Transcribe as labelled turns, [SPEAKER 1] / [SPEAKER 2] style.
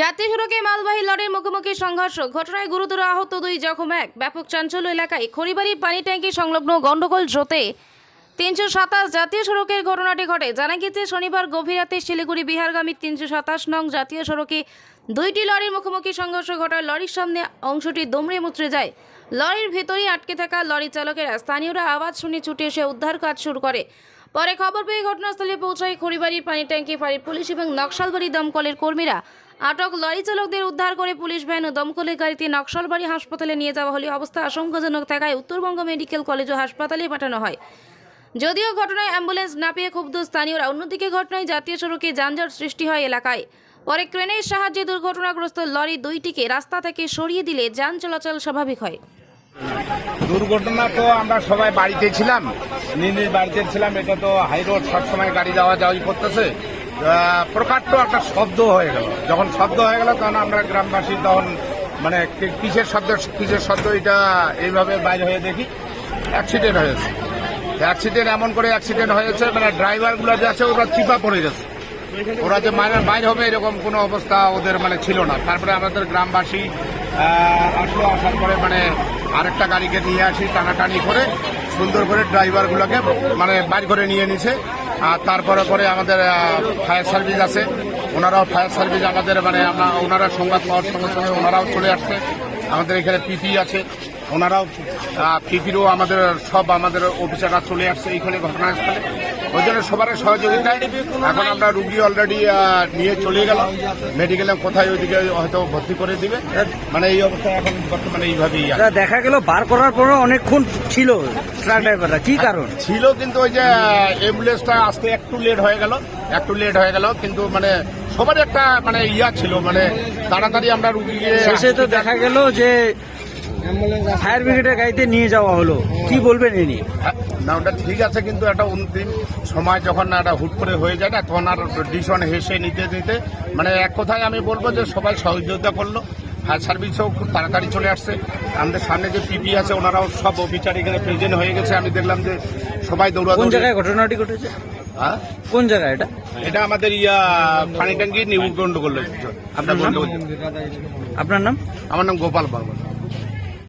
[SPEAKER 1] জাতীয় সড়কে মালবাহী লরির মুখোমুখি সংঘর্ষ। ঘটনায় গুরুতর আহত দুই জখম এক। ব্যাপক চাঞ্চল্য এলাকায় খড়িবাড়ি পানি ট্যাঙ্কি সংলগ্ন গন্ডগোল জোতে তিনশো সাতাশ জাতীয় সড়কের ঘটনাটি ঘটে। জানা গেছে শনিবার গভীর রাতে শিলিগুড়ি, বিহারগামী তিনশো সাতাশ নং জাতীয় সড়কে দুইটি লরির মুখোমুখি সংঘর্ষ ঘটায়। লরির সামনে অংশটি দুমড়ে মুচড়ে যায়। লরির ভেতরেই আটকে থাকা লরি চালকেরা স্থানীয়রা আওয়াজ শুনে ছুটে এসে উদ্ধার কাজ শুরু করে। পরে খবর পেয়ে ঘটনাস্থলে পৌঁছায় খড়িবাড়ির পানি ট্যাঙ্কি ফাঁড়ির পুলিশ এবং নকশালবাড়ি দমকলের কর্মীরা। আটক লরি চালকদের উদ্ধার করে পুলিশ ভ্যান ও দমকলের গাড়িতে নকশালবাড়ি হাসপাতালে নিয়ে যাওয়া হলে অবস্থা আশঙ্কাজনক থাকায় উত্তরবঙ্গ মেডিকেল কলেজ ও হাসপাতালে পাঠানো হয়। যদিও ঘটনায় অ্যাম্বুলেন্স না পেয়ে ক্ষুব্ধ স্থানীয়রা, অন্যদিকে ঘটনায় জাতীয় সড়কে যানজট সৃষ্টি হয় এলাকায়। পরে ক্রেনের সাহায্যে দুর্ঘটনাগ্রস্ত লরি দুইটিকে রাস্তা থেকে সরিয়ে দিলে যান চলাচল স্বাভাবিক হয়।
[SPEAKER 2] দুর্ঘটনা তো আমরা সবাই বাড়িতে ছিলাম নিজ নিজ বাড়িতে ছিলাম, এটা তো হাই রোড সবসময় গাড়ি যাওয়া যাওয়াই করতেছে। প্রকাণ্ড একটা শব্দ হয়ে গেল। যখন শব্দ হয়ে গেল, তখন আমরা গ্রামবাসী তখন মানে কিসের শব্দ কিসের শব্দ এটা এইভাবে বাইরে হয়ে দেখি। অ্যাক্সিডেন্ট হয়েছে অ্যাক্সিডেন্ট এমন করে অ্যাক্সিডেন্ট হয়েছে মানে ড্রাইভারগুলো যে আছে, ওরা চিপা পড়ে গেছে। ওরা যে মায়ের বাইর হবে এরকম কোনো অবস্থা ওদের মানে ছিল না। তারপরে আমাদের গ্রামবাসী আসলো, আসার পরে মানে আরেকটা গাড়িকে নিয়ে আসি, টানাটানি করে। সুন্দর করে ড্রাইভারগুলোকে মানে বাইর করে নিয়ে নিছে। আর তারপরে পরে আমাদের ফায়ার সার্ভিস আছে। ওনারাও ফায়ার সার্ভিস আমাদের মানে আমরা ওনারা সংবাদ পাওয়ার সঙ্গে সঙ্গে ওনারাও চলে আসছে। আমাদের এখানে পিপি আছে। ওনারাও পিপিরও আমাদের সব আমাদের অফিসাররা চলে আসছে এইখানে ঘটনাস্থলে। ওই জন্য সবার সহযোগিতায় এখন আমরা রুগী অলরেডি নিয়ে চলে গেল মেডিকেলে কোথায় ওইদিকে হয়তো ভর্তি করে দিবে। মানে এই অবস্থা এখন বর্তমানে এইভাবেই।
[SPEAKER 3] দেখা গেল বার করার পরে অনেকক্ষণ ছিল ড্রাইভাররা কি কারণ?
[SPEAKER 2] ছিল কিন্তু ওই যে অ্যাম্বুলেন্সটা আসতে একটু লেট হয়ে গেল একটু লেট হয়ে গেল। কিন্তু মানে সবার একটা মানে ইয়া ছিল মানে তাড়াতাড়ি আমরা রুগীকে
[SPEAKER 3] শেষে তো দেখা গেল যে ফায়ার ব্রিগেডের গাড়িতে নিয়ে যাওয়া হলো। কি বলবেন এ নিয়ে
[SPEAKER 2] হ্যাঁ, না ওটা ঠিক আছে কিন্তু একটা অন্তিম সময় যখন না একটা হুট করে হয়ে যায় না তখন আর ডিসিশন হেসে নিতে নিতে মানে এক কথায় আমি বলব যে সবাই সহযোগিতা করল। ফায়ার সার্ভিসও খুব তাড়াতাড়ি চলে আসছে। আমাদের সামনে যে পিপি আছে ওনারাও সব অফিসার এখানে প্রেজেন্ট হয়ে গেছে। আমি দেখলাম যে সবাই
[SPEAKER 3] কোন জায়গায় ঘটনাটি ঘটেছে?
[SPEAKER 2] হ্যাঁ?
[SPEAKER 3] কোন জায়গায় এটা?
[SPEAKER 2] এটা আমাদের ইয়া পানি ট্যাঙ্কি নিউ গন্ডগোল আপনার
[SPEAKER 3] আপনার নাম? আপনার নাম?
[SPEAKER 2] আমার নাম গোপাল বর্মন।